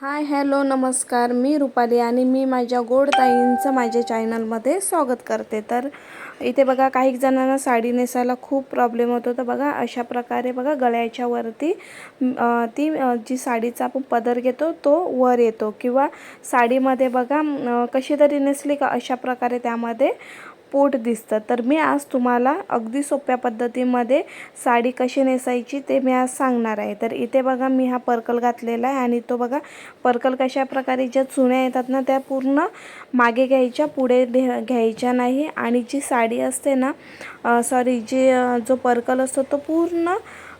Hi hello नमस्कार. मी रुपाली आणि मी माझ्या गोड ताईंचं माझ्या चॅनलमध्ये स्वागत करते. तर इथे बघा काही जणांना साडी नेसायला खूप प्रॉब्लेम होतो. तर बघा अशा प्रकारे बघा गळ्याच्या वरती ती जी साडीचा आपण पदर घेतो तो वर येतो. किंवा साडीमध्ये बघा कशी तरी नेसली का अशा प्रकारे त्यामध्ये पोट दिसतं. तर मी आज तुम्हाला अगदी सोप्या पद्धतीमध्ये साडी कशी नेसायची ते मी आज सांगणार आहे. तर इथे बघा मी हा पर्कल घातलेला आहे आणि तो बघा पर्कल कशा प्रकारे ज्या चुण्या येतात ना त्या पूर्ण मागे घ्यायच्या पुढे घ्यायच्या नाही. आणि जी साडी असते ना सॉरी जे जो पर्कल असतो तो पूर्ण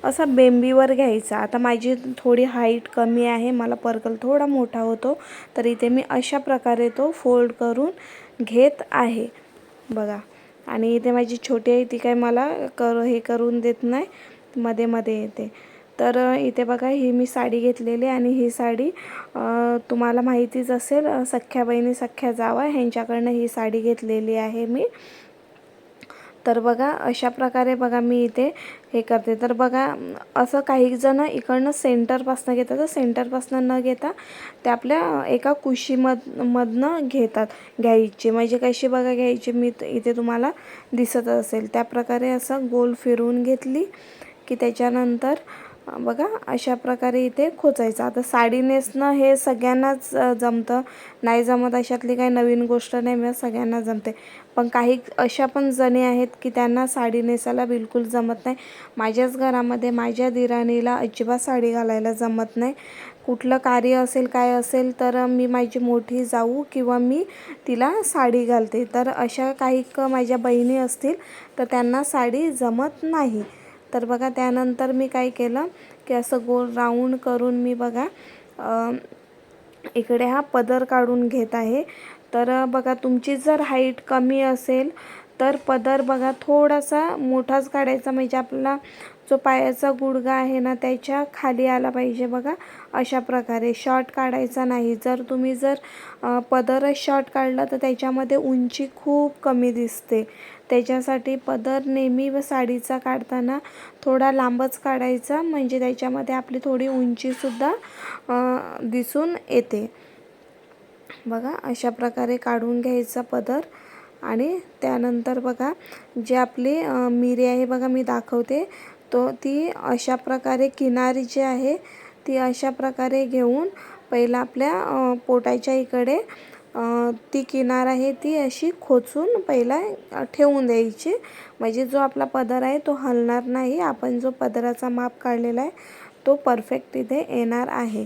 असा बेंबीवर घ्यायचा. आता माझी थोडी हाईट कमी आहे मला पर्कल थोडा मोठा होतो. तर इथे मी अशा प्रकारे तो फोल्ड करून घेत आहे. बघा. आणि इथे माझी छोटी आहे ती काय मला कर हे करून देत नाही. मध्ये मध्ये येते. तर इथे बघा ही मी साडी घेतलेली आहे आणि ही साडी तुम्हाला माहितीच असेल सख्ख्या बहिणी सख्ख्या जावा ह्यांच्याकडनं ही साडी घेतलेली आहे मी. तर बघा अशा प्रकारे बघा मी इथे हे करते. तर बघा असं काही जण इकडनं सेंटरपासनं घेतात. तर सेंटरपासनं न घेता ते आपल्या एका कुशीमध मधनं घेतात घ्यायची. म्हणजे कशी बघा घ्यायची? मी इथे तुम्हाला दिसत असेल. त्या प्रकारे असं गोल फिरवून घेतली की त्याच्यानंतर बघा अशा प्रकारे इथे खोचायचं. आता साडी नेसणं हे सगळ्यांनाच जमतं. नाही जमत अशातली काही नवीन गोष्ट नाही मी सगळ्यांना जमते. पण काही अशा पण जणी आहेत की त्यांना साडी नेसायला बिलकुल जमत नाही. माझ्याच घरामध्ये माझ्या दिराणीला अजिबात साडी घालायला जमत नाही. कुठलं कार्य असेल काय असेल तर मी माझी मोठी जाऊ किंवा मी तिला साडी घालते. तर अशा काही क माझ्या बहिणी असतील तर त्यांना साडी जमत नाही. तर बघा त्यानंतर मी काय केलं की असं गोल राऊंड करून मी बघा इकडे हा पदर काढून घेत आहे. तर बघा तुमची जर हाईट कमी असेल तर पदर बघा थोडासा मोठाच काढायचा. म्हणजे आपला जो पायाचा गुडघा आहे ना त्याच्याखाली आला पाहिजे बघा. अशा प्रकारे शॉर्ट काढायचा नाही. जर तुम्ही जर पदरच शॉर्ट काढला तर त्याच्यामध्ये उंची खूप कमी दिसते. त्याच्यासाठी पदर नेहमी व साडीचा काढताना थोडा लांबच काढायचा म्हणजे त्याच्यामध्ये आपली थोडी उंचीसुद्धा दिसून येते. बघा अशा प्रकारे काढून घ्यायचा पदर. आणि त्यानंतर बघा जे आपली मिरी आहे बघा मी दाखवते. तो ती अशा प्रकारे किनारी जी आहे ती अशा प्रकारे घेऊन पहिला आपल्या पोटाच्या इकडे ती किनार आहे ती अशी खोचून पहिला ठेवून द्यायची. म्हणजे जो आपला पदर आहे तो हलणार नाही. आपण जो पदराचा माप काढलेला आहे तो परफेक्ट इथे येणार आहे.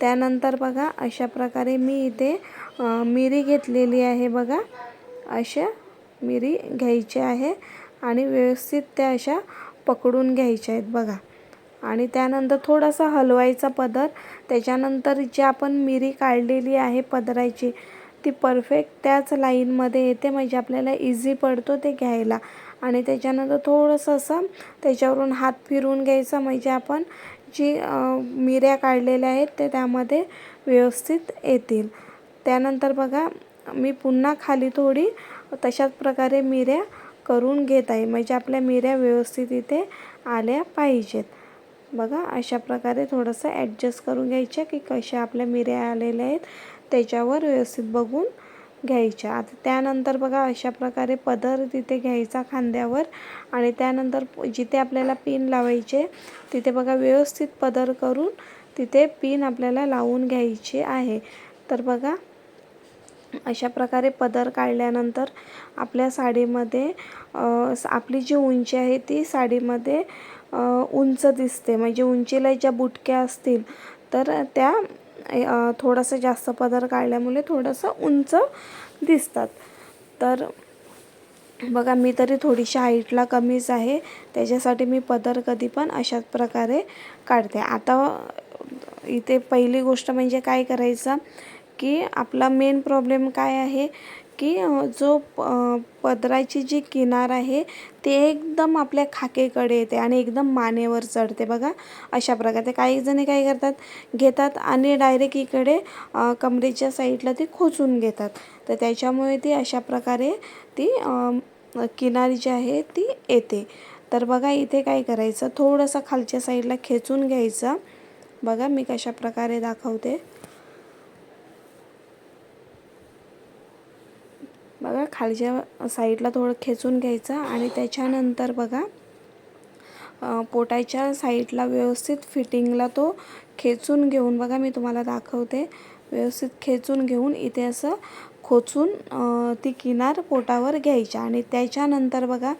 त्यानंतर बघा अशा प्रकारे मी इथे मिरी घेतलेली आहे बघा. अशा मिरी घ्यायची आहे आणि व्यवस्थित त्या अशा पकडून घ्यायचे आहेत बघा. आणि त्यानंतर थोडासा हलवायचा पदर. त्याच्यानंतर जी आपण मिरी काढलेली आहे पदरायची ती परफेक्ट त्याच लाईनमध्ये येते. म्हणजे आपल्याला इझी पडतो ते घ्यायला. आणि त्याच्यानंतर थोडंसं असं त्याच्यावरून हात फिरवून घ्यायचा. म्हणजे आपण जी मिऱ्या काढलेल्या आहेत ते त्यामध्ये व्यवस्थित येतील. त्यानंतर बघा मी पुन्हा खाली थोडी तशाच प्रकारे मिऱ्या करून घेत आहे. म्हणजे आपल्या मिऱ्या व्यवस्थित इथे आल्या पाहिजेत. बघा अशा प्रकारे थोडंसं ॲडजस्ट करून घ्यायच्या की कशा आपल्या मिऱ्या आलेल्या आहेत त्याच्यावर व्यवस्थित बघून घ्यायच्या. आता त्यानंतर बघा अशा प्रकारे पदर तिथे घ्यायचा खांद्यावर आणि त्यानंतर जिथे आपल्याला पिन लावायचे तिथे बघा व्यवस्थित पदर करून तिथे पिन आपल्याला लावून घ्यायची आहे. तर बघा अशा प्रकारे पदर काढल्यानंतर आपल्या साडीमध्ये आपली जी उंची आहे ती साडीमध्ये उंच दिसते. म्हणजे उंचीला ज्या बुटक्या असतील तर त्या थोडंसं जास्त पदर काढल्यामुळे थोडंसं उंच दिसतात. तर बघा मी तरी थोडीशी हाईटला कमीच आहे. त्याच्यासाठी मी पदर कधी पण अशाच प्रकारे काढते. आता इथे पहिली गोष्ट म्हणजे काय करायचं? की आपला मेन प्रॉब्लेम काय आहे की जो प पदराची जी किनार आहे ती एकदम आपल्या खाकेकडे येते आणि एकदम मानेवर चढते बघा. अशा प्रकारे काही जणी काय करतात घेतात आणि डायरेक्ट इकडे कमरेच्या साईडला ती खोचून घेतात. तर त्याच्यामुळे ती अशा प्रकारे ती किनारी जी आहे ती येते. तर बघा इथे काय करायचं थोडंसं खालच्या साईडला खेचून घ्यायचं. बघा मी कशा प्रकारे दाखवते. खालच्या साईडला थोडं खेचून घ्यायचं आणि त्याच्यानंतर बघा पोटाच्या साईडला व्यवस्थित फिटिंगला तो खेचून घेऊन बघा मी तुम्हाला दाखवते व्यवस्थित खेचून घेऊन इथे असं खोचून ती किनार पोटावर घ्यायची आणि त्याच्यानंतर बघा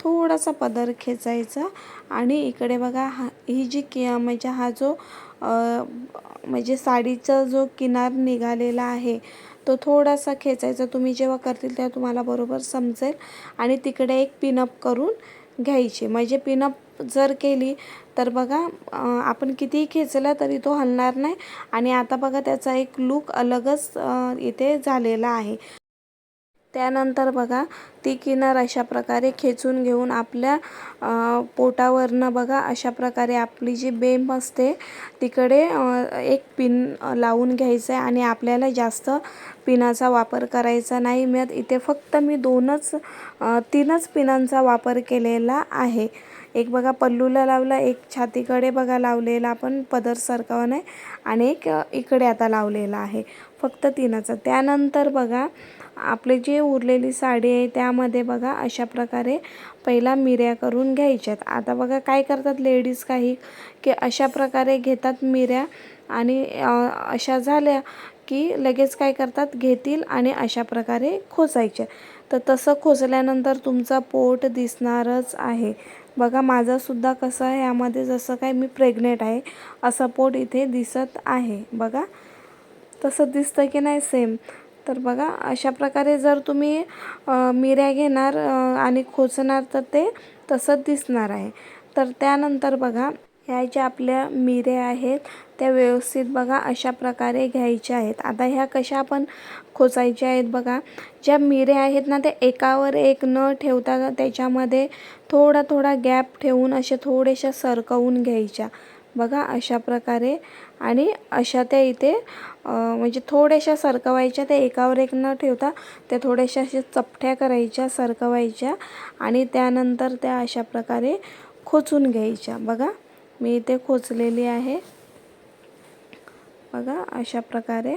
थोडासा पदर खेचायचा आणि इकडे बघा हा ही जी कि म्हणजे हा जो म्हणजे साडीचा जो किनार निघालेला आहे तो थोडासा खेचायचा. तुम्ही जेव्हा करतील तेव्हा तुम्हाला बरोबर समजेल. आणि तिकडे एक पिनअप करून घ्यायची. म्हणजे पिनअप जर केली तर बघा आपण कितीही खेचला तरी तो हलणार नाही. आणि आता बघा त्याचा एक लूक अलगच इथे झालेला आहे. त्यानंतर बघा ती किनार अशा प्रकारे खेचून घेऊन आपल्या पोटावरनं बघा अशा प्रकारे आपली जी बेंब असते तिकडे एक पिन लावून घ्यायचं आहे आणि आपल्याला जास्त पिनाचा वापर करायचा नाही मी इथे फक्त मी दोनच तीनच पिनांचा वापर केलेला आहे. एक बघा पल्लूला लावला एक छातीकडे बघा लावलेला आपण पदर सरकावा नाही आणि एक इकडे आता लावलेला आहे. फक्त तीनाचा. त्यानंतर बघा आपले जे उरलेली साडी आहे त्यामध्ये बघा अशा प्रकारे पहिला मिऱ्या करून घ्यायच्यात. आता बघा काय करतात लेडीज काही की अशा प्रकारे घेतात मिऱ्या आणि अशा झाल्या की लगेच काय करतात घेतील आणि अशा प्रकारे खोचायच्या तर तसं खोचल्यानंतर तुमचा पोट दिसणारच आहे. बघा माझंसुद्धा कसं आहे यामध्ये जसं काय मी प्रेग्नेंट आहे असं पोट इथे दिसत आहे. बघा तसं दिसतं की नाही सेम तर बघा अशा प्रकारे जर तुम्ही मिऱ्या घेणार आणि खोचणार तर ते तसंच दिसणार आहे. तर त्यानंतर बघा ह्या ज्या आपल्या मिऱ्या आहेत त्या व्यवस्थित बघा अशा प्रकारे घ्यायच्या आहेत. आता ह्या कशा आपण खोचायच्या आहेत बघा ज्या मिऱ्या आहेत ना त्या एकावर एक न ठेवता त्याच्यामध्ये थोडा थोडा गॅप ठेवून असे थोड्याशा सरकवून घ्यायच्या. बघा अशा प्रकारे. आणि अशा त्या इथे म्हणजे थोड्याशा सरकवायच्या त्या एकावर एक न ठेवता त्या थोड्याशा अशा चपट्या करायच्या सरकवायच्या आणि त्यानंतर त्या अशा प्रकारे खोचून घ्यायच्या. बघा मी इथे खोचलेली आहे. बघा अशा प्रकारे.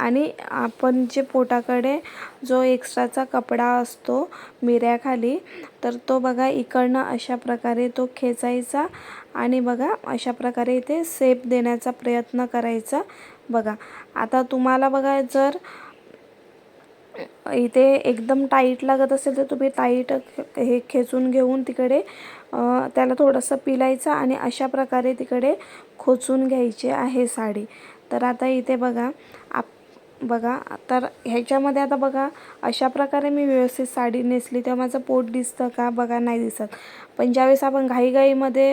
आणि आपण जे पोटाकडे जो एक्स्ट्राचा कपडा असतो मिऱ्याखाली तर तो बघा इकडनं अशा प्रकारे तो खेचायचा आणि बघा अशा प्रकारे इथे सेप देण्याचा प्रयत्न करायचा. बघा आता तुम्हाला बघा जर इथे एकदम टाईट लागत असेल तर तुम्ही टाईट हे खेचून घेऊन तिकडे त्याला थोडंसं पिलायचं आणि अशा प्रकारे तिकडे खोचून घ्यायची आहे साडी. तर आता इथे बघा आप बघा तर ह्याच्यामध्ये आता बघा अशा प्रकारे मी व्यवस्थित साडी नेसली तेव्हा माझं पोट दिसतं का बघा नाही दिसत. पण ज्यावेळेस आपण घाईघाईमध्ये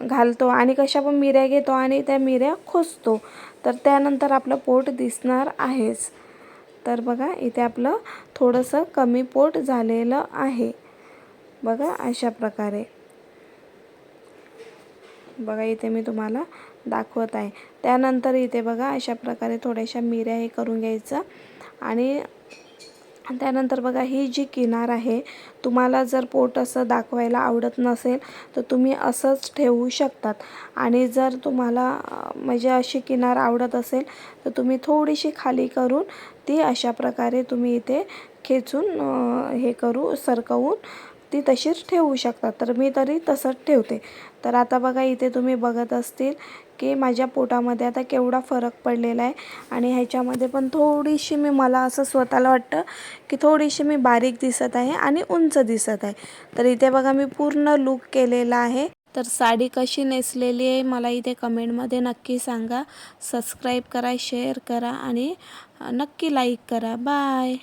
घालतो आणि कशा पण मिऱ्या घेतो आणि त्या मिऱ्या खोचतो तर त्यानंतर आपलं पोट दिसणार आहेच. तर बघा इथे आपलं थोडंसं कमी पोट झालेलं आहे. बघा अशा प्रकारे. बघा इथे मी तुम्हाला दाखवत आहे. त्यानंतर इथे बघा अशा प्रकारे थोड्याशा मिऱ्या हे करून घ्यायचं. आणि त्यानंतर बघा ही जी किनार आहे तुम्हाला जर पोट असं दाखवायला आवडत नसेल तर तुम्ही असंच ठेवू शकतात. आणि जर तुम्हाला म्हणजे अशी किनार आवडत असेल तर तुम्ही थोडीशी खाली करून ती अशा प्रकारे तुम्ही इथे खेचून हे करू सरकवून ती तशीच ठेवू शकतात तर मी तरी तसंच ठेवते. तर आता बघा इथे तुम्ही बघत असतील की माझ्या पोटामध्ये आता केवढा फरक पडलेला आहे. आणि ह्याच्यामध्ये पण थोडीशी मी मला असं स्वतःला वाटतं की थोडीशी मी बारीक दिसत आहे आणि उंच दिसत आहे. तर इथे बघा मी पूर्ण लूक केलेला आहे. तर साडी कशी नेसलेली आहे मला इथे कमेंटमध्ये नक्की सांगा. सबस्क्राईब करा शेअर करा आणि नक्की लाईक करा. बाय.